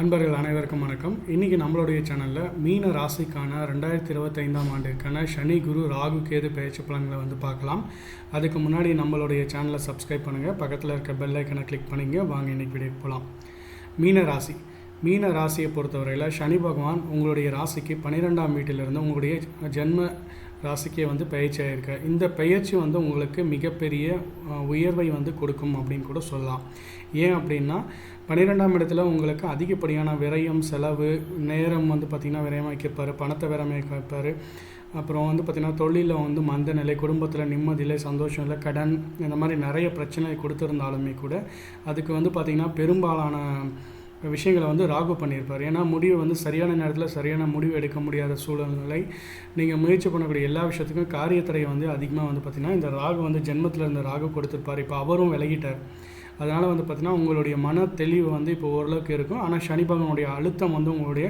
அன்பர்கள் அனைவருக்கும் வணக்கம். இன்றைக்கி நம்மளுடைய சேனலில் மீன ராசிக்கான ரெண்டாயிரத்தி இருபத்தைந்தாம் ஆண்டிற்கான சனி குரு ராகு கேது பயிற்சி பலன்களை வந்து பார்க்கலாம். அதுக்கு முன்னாடி நம்மளுடைய சேனலை சப்ஸ்கிரைப் பண்ணுங்கள் பக்கத்தில் இருக்க பெல் ஐக்கனை கிளிக் பண்ணிங்க. வாங்க இன்றைக்கி வீடியோ போகலாம் மீன ராசி. மீன ராசியை பொறுத்தவரையில் சனி பகவான் உங்களுடைய ராசிக்கு பன்னிரெண்டாம் வீட்டிலிருந்து உங்களுடைய ஜென்ம ராசிக்கே வந்து பயிற்சி ஆகிருக்கு இந்த பயிற்சி வந்து உங்களுக்கு மிகப்பெரிய உயர்வை வந்து கொடுக்கும் அப்படின்னு கூட சொல்லலாம். ஏன் அப்படின்னா பன்னிரெண்டாம் இடத்துல உங்களுக்கு அதிகப்படியான விரயம் செலவு நேரம் வந்து பார்த்திங்கன்னா விரயமாக்கியிருப்பார் பணத்தை விரயமாக்கியிருப்பார் அப்புறம் வந்து பார்த்திங்கன்னா தொழிலில் வந்து மந்த நிலை குடும்பத்தில் நிம்மதி சந்தோஷம் இல்லை கடன் இந்த மாதிரி நிறைய பிரச்சனை கொடுத்துருந்தாலுமே கூட அதுக்கு வந்து பார்த்திங்கன்னா பெரும்பாலான விஷயங்களை வந்து ராகு பண்ணியிருப்பார். ஏன்னா முடிவு வந்து சரியான நேரத்தில் சரியான முடிவு எடுக்க முடியாத சூழ்நிலை. நீங்கள் முயற்சி பண்ணக்கூடிய எல்லா விஷயத்துக்கும் காரியத்தடையை வந்து அதிகமாக வந்து பார்த்திங்கன்னா இந்த ராகு வந்து ஜென்மத்தில் இருந்த ராகு கொடுத்துருப்பார். இப்போ அவரும் விலகிட்டார். அதனால் வந்து பார்த்திங்கன்னா உங்களுடைய மன தெளிவு வந்து இப்போ ஓரளவுக்கு இருக்கும். ஆனால் சனி பகவானுடைய அழுத்தம் வந்து உங்களுடைய